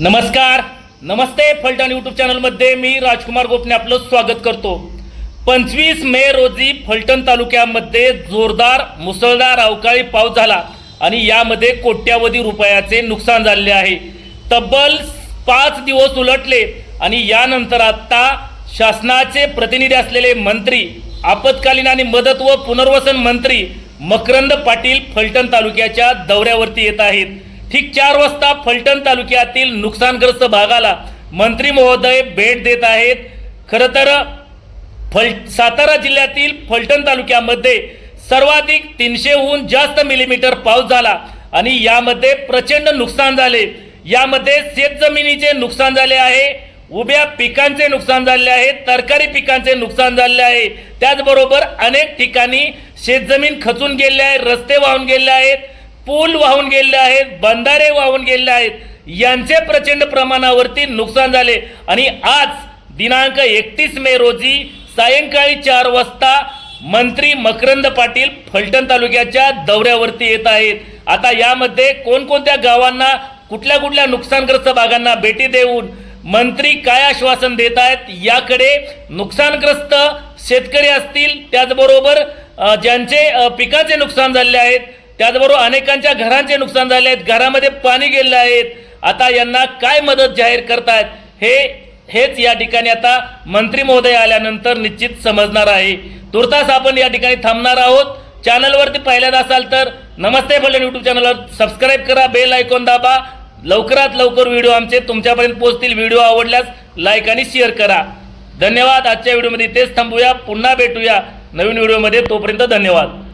नमस्कार. नमस्ते फलटण यूट्यूब चॅनलमध्ये मी राजकुमार गोपने आपलं स्वागत करतो. पंचवीस मे रोजी फलटण तालुक्यामध्ये जोरदार मुसळधार अवकाळी पाऊस झाला आणि यामध्ये कोट्यावधी रुपयाचे नुकसान झाले आहे. तब्बल पाच दिवस उलटले आणि यानंतर आता शासनाचे प्रतिनिधी असलेले मंत्री आपत्कालीन आणि मदत व पुनर्वसन मंत्री मकरंद पाटील फलटण तालुक्याच्या दौऱ्यावरती येत आहेत. ठीक चार वाजता फलटण तालुक्यातील नुकसानग्रस्त भागाला मंत्री महोदय भेट देत आहेत. खरं तर फल सातारा जिल्ह्यातील फलटण तालुक्यामध्ये सर्वाधिक तीनशेहून जास्त मिलीमीटर पाऊस झाला आणि यामध्ये प्रचंड नुकसान झाले. यामध्ये शेतजमिनीचे नुकसान झाले आहे. उभ्या पिकांचे नुकसान झाले आहे. तरकारी पिकांचे नुकसान झाले आहे. त्याचबरोबर अनेक ठिकाणी शेतजमीन खचून गेले आहे. रस्ते वाहून गेले आहेत. पूल वाहून गेले आहेत बंधारे वाहून गेले आहेत. यांचे प्रचंड प्रमाणावरती नुकसान झाले. आणि आज दिनांक एकतीस मे रोजी सायंकाळी चार वाजता मंत्री मकरंद पाटील फलटण तालुक्याच्या दौऱ्यावरती येत आहेत. आता यामध्ये कोणकोणत्या गावांना कुठल्या कुठल्या नुकसानग्रस्त भागांना भेटी देऊन मंत्री काय आश्वासन देत आहेत याकडे नुकसानग्रस्त शेतकरी असतील त्याचबरोबर ज्यांचे पिकाचे नुकसान झाले आहेत त्याचबरोबर अनेकांच्या घरांचे नुकसान झाले आहेत घरामध्ये पाणी गेले आहेत आता यांना काय मदत जाहीर करतायत हे हेच या ठिकाणी आता मंत्री महोदय आल्यानंतर निश्चित समजणार आहे. तुर्तास आपण या ठिकाणी थांबणार आहोत. चॅनलवरती पहिल्यांदा असाल तर नमस्ते फलन यूट्यूब चॅनलवर सबस्क्राईब करा बेल ऐकून दाबा. लवकरात लवकर व्हिडिओ आमचे तुमच्यापर्यंत पोहोचतील. व्हिडिओ आवडल्यास लाईक आणि शेअर करा. धन्यवाद. आजच्या व्हिडिओमध्ये तेच थांबूया. पुन्हा भेटूया नवीन व्हिडिओमध्ये. तोपर्यंत धन्यवाद.